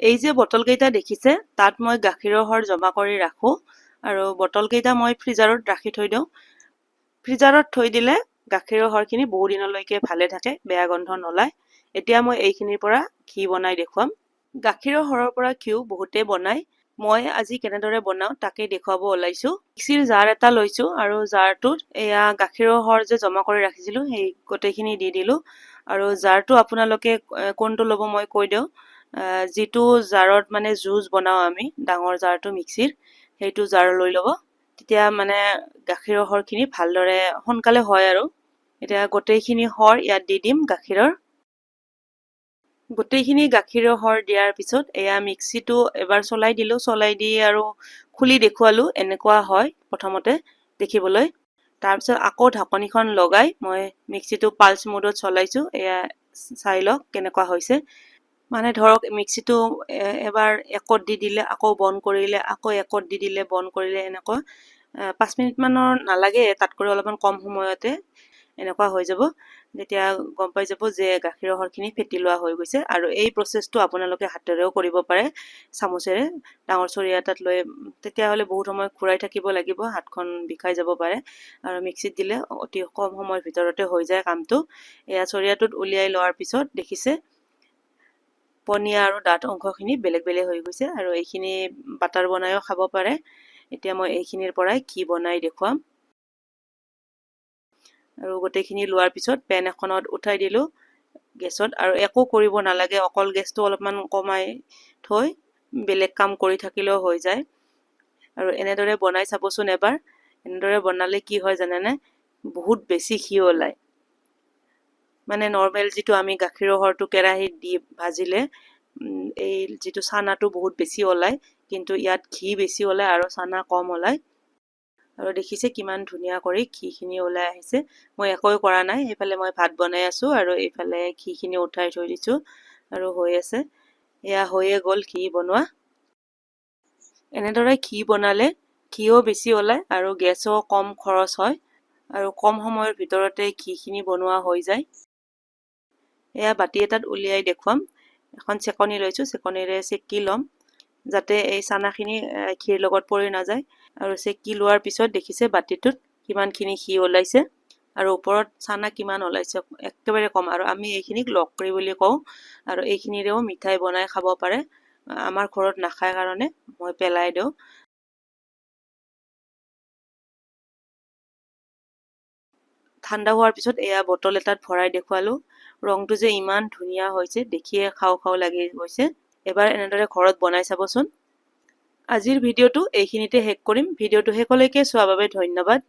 এই যে বটলকেইটা দেখিছে তাত মই গাখীৰৰ সৰ জমা কৰি ৰাখোঁ আৰু বটলকেইটা মই ফ্ৰিজাৰত ৰাখি থৈ দিওঁ। ফ্ৰিজাৰত থৈ দিলে গাখীৰৰ সৰখিনি বহু দিনলৈকে ভালে থাকে বেয়া গন্ধ নলায়। এতিয়া মই এইখিনিৰ পৰা ঘি বনাই দেখুৱাম। গাখীৰৰ সৰৰ পৰা ঘিউ বহুতেই বনায় মই আজি কেনেদৰে বনাওঁ তাকেই দেখুৱাব ওলাইছোঁ। মিক্সিৰ জাৰ এটা লৈছোঁ আৰু জাৰটোত এয়া গাখীৰৰ সৰ যে জমা কৰি ৰাখিছিলোঁ সেই গোটেইখিনি দি দিলোঁ। আৰু জাৰটো আপোনালোকে কোনটো ল'ব মই কৈ দিওঁ। যিটো জাৰত মানে জুচ বনাওঁ আমি ডাঙৰ জাৰটো মিক্সিৰ সেইটো জাৰ লৈ ল'ব। তেতিয়া মানে গাখীৰৰ সৰখিনি ভালদৰে সোনকালে হয় আৰু। এতিয়া গোটেইখিনি সৰ ইয়াত দি দিম গাখীৰৰ। গোটেইখিনি গাখীৰৰ সৰ দিয়াৰ পিছত এয়া মিক্সিটো এবাৰ চলাই দিলোঁ চলাই দি আৰু খুলি দেখুৱালোঁ এনেকুৱা হয় প্ৰথমতে দেখিবলৈ। তাৰপিছত আকৌ ঢাকনিখন লগাই মই মিক্সিটো পাল্চ মোডত চলাইছোঁ এয়া চাই লওক কেনেকুৱা হৈছে। মানে ধৰক মিক্সিটো এবাৰ একত দি দিলে আকৌ বন্ধ কৰিলে আকৌ একত দি দিলে বন্ধ কৰিলে এনেকুৱা আহ, পাঁচ মিনিটমানৰ নালাগে তাতকৈ অলপমান কম সময়তে এনেকুৱা হৈ যাব। তেতিয়া গম পাই যাব যে গাখীৰৰ সৰখিনি ফেটি লোৱা হৈ গৈছে। আৰু এই প্ৰচেছটো আপোনালোকে হাতেৰেও কৰিব পাৰে চামুচেৰে ডাঙৰ চৰিয়া এটাত লৈ তেতিয়াহ'লে বহুত সময় ঘূৰাই থাকিব লাগিব হাতখন বিষাই যাব পাৰে। আৰু মিক্সিত দিলে অতি কম সময়ৰ ভিতৰতে হৈ যায় কামটো। এয়া চৰিয়াটোত উলিয়াই লোৱাৰ পিছত দেখিছে পনীয়া আৰু ডাঠ অংশখিনি বেলেগ বেলেগ হৈ গৈছে আৰু এইখিনি বাটাৰ বনাইও খাব পাৰে। এতিয়া মই এইখিনিৰ পৰাই ঘি বনাই দেখুৱাম। আৰু গোটেইখিনি লোৱাৰ পিছত পেন এখনত উঠাই দিলোঁ গেছত আৰু একো কৰিব নালাগে অকল গেছটো অলপমান কমাই থৈ বেলেগ কাম কৰি থাকিলেও হৈ যায়। আৰু এনেদৰে বনাই চাবচোন এবাৰ এনেদৰে বনালে কি হয় জানেনে? বহুত বেছি ঘি ওলায়। মানে নৰ্মেল যিটো আমি গাখীৰৰ সৰটো কেৰাহীত দি ভাজিলে এই যিটো চানাটো বহুত বেছি ওলায় কিন্তু ইয়াত ঘি বেছি ওলায় আৰু চানা কম ওলায়। আৰু দেখিছে কিমান ধুনীয়া কৰি ঘিখিনি ওলাই আহিছে। মই একোৱে কৰা নাই এইফালে মই ভাত বনাই আছোঁ আৰু এইফালে ঘিখিনি উঠাই থৈ দিছোঁ আৰু হৈ আছে। এয়া হৈয়ে গ'ল ঘি বনোৱা। এনেদৰে ঘি বনালে ঘিও বেছি ওলায় আৰু গেছো কম খৰচ হয় আৰু কম সময়ৰ ভিতৰতে ঘিখিনি বনোৱা হৈ যায়। এয়া বাতি এটাত উলিয়াই দেখুৱাম। এখন চেকনি লৈছোঁ চেকনিৰে চেকি ল'ম যাতে এই চানাখিনি ঘিৰ লগত পৰি নাযায়। আৰু চেকি লোৱাৰ পিছত দেখিছে বাতিটোত কিমানখিনি ঘি ওলাইছে আৰু ওপৰত চানা কিমান ওলাইছে একেবাৰে কম। আৰু আমি এইখিনিক লকৰি বুলি কওঁ আৰু এইখিনিৰেও মিঠাই বনাই খাব পাৰে। আমাৰ ঘৰত নাখায় কাৰণে মই পেলাই দিওঁ। ঠাণ্ডা হোৱাৰ পিছত এয়া বটল এটাত ভৰাই দেখুৱালোঁ। ৰংটো যে ইমান ধুনীয়া হৈছে, দেখিয়ে খাওঁ খাওঁ লাগি গৈছে। এবাৰ এনেদৰে ঘৰত বনাই চাবচোন। আজিৰ ভিডিঅ'টো এইখিনিতে শেষ কৰিম। ভিডিঅ'টো শেষলৈকে চোৱাৰ বাবে ধন্যবাদ।